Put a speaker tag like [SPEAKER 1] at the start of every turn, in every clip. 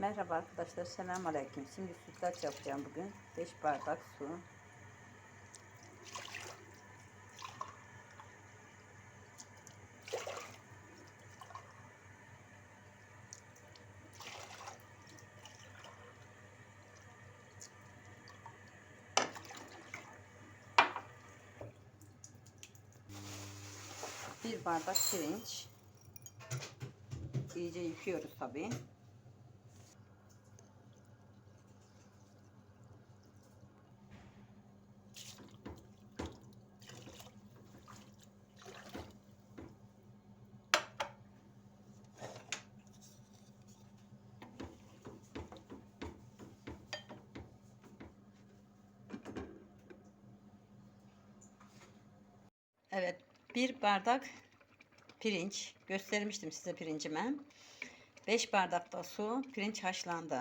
[SPEAKER 1] Merhaba arkadaşlar, selam aleyküm. Şimdi sütlaç yapacağım bugün. 5 bardak su. Bir bardak pirinç. İyice yıkıyoruz tabii. Evet, bir bardak pirinç. Göstermiştim size pirincimi. 5 bardak da su, pirinç haşlandı.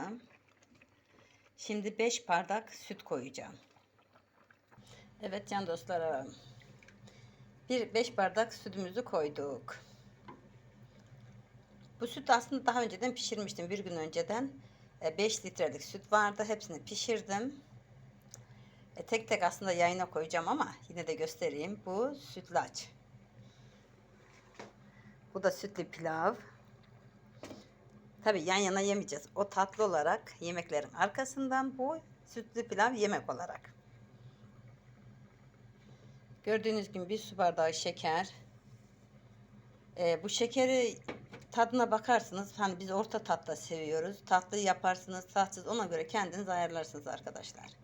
[SPEAKER 1] Şimdi 5 bardak süt koyacağım. Evet can dostlarım. Bir 5 bardak sütümüzü koyduk. Bu süt aslında daha önceden pişirmiştim. Bir gün önceden 5 litrelik süt vardı. Hepsini pişirdim. E, tek tek aslında yayına koyacağım ama yine de göstereyim. Bu sütlaç. Bu da sütlü pilav. Tabi yan yana yemeyeceğiz. O tatlı olarak yemeklerin arkasından bu sütlü pilav yemek olarak. Gördüğünüz gibi bir su bardağı şeker. E, bu şekeri tadına bakarsınız. Hani biz orta tatlı seviyoruz. Tatlı yaparsınız, tatsız ona göre kendiniz ayarlarsınız arkadaşlar.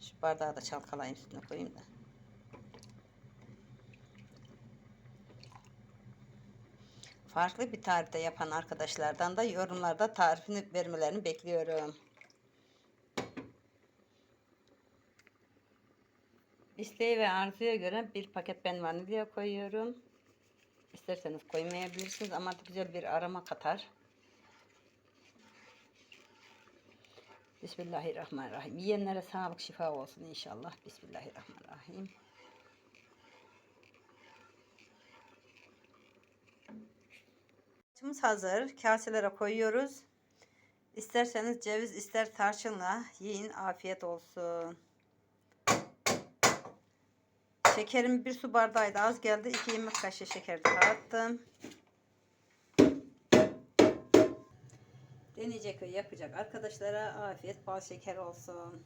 [SPEAKER 1] Şu bardağı da çalkalayayım üstüne koyayım da. Farklı bir tarifte yapan arkadaşlardan da yorumlarda tarifini vermelerini bekliyorum. İsteği ve arzuya göre bir paket ben vanilya koyuyorum. İsterseniz koymayabilirsiniz ama güzel bir aroma katar. Bismillahirrahmanirrahim. Yiyenlere sağlık şifa olsun inşallah. Bismillahirrahmanirrahim. Açımız hazır. Kaselere koyuyoruz. İsterseniz ceviz ister tarçınla yiyin. Afiyet olsun. Şekerim bir su bardağıydı. Az geldi. 2 yemek kaşığı şeker daha Deneyecek ve yapacak arkadaşlara afiyet bal şeker olsun.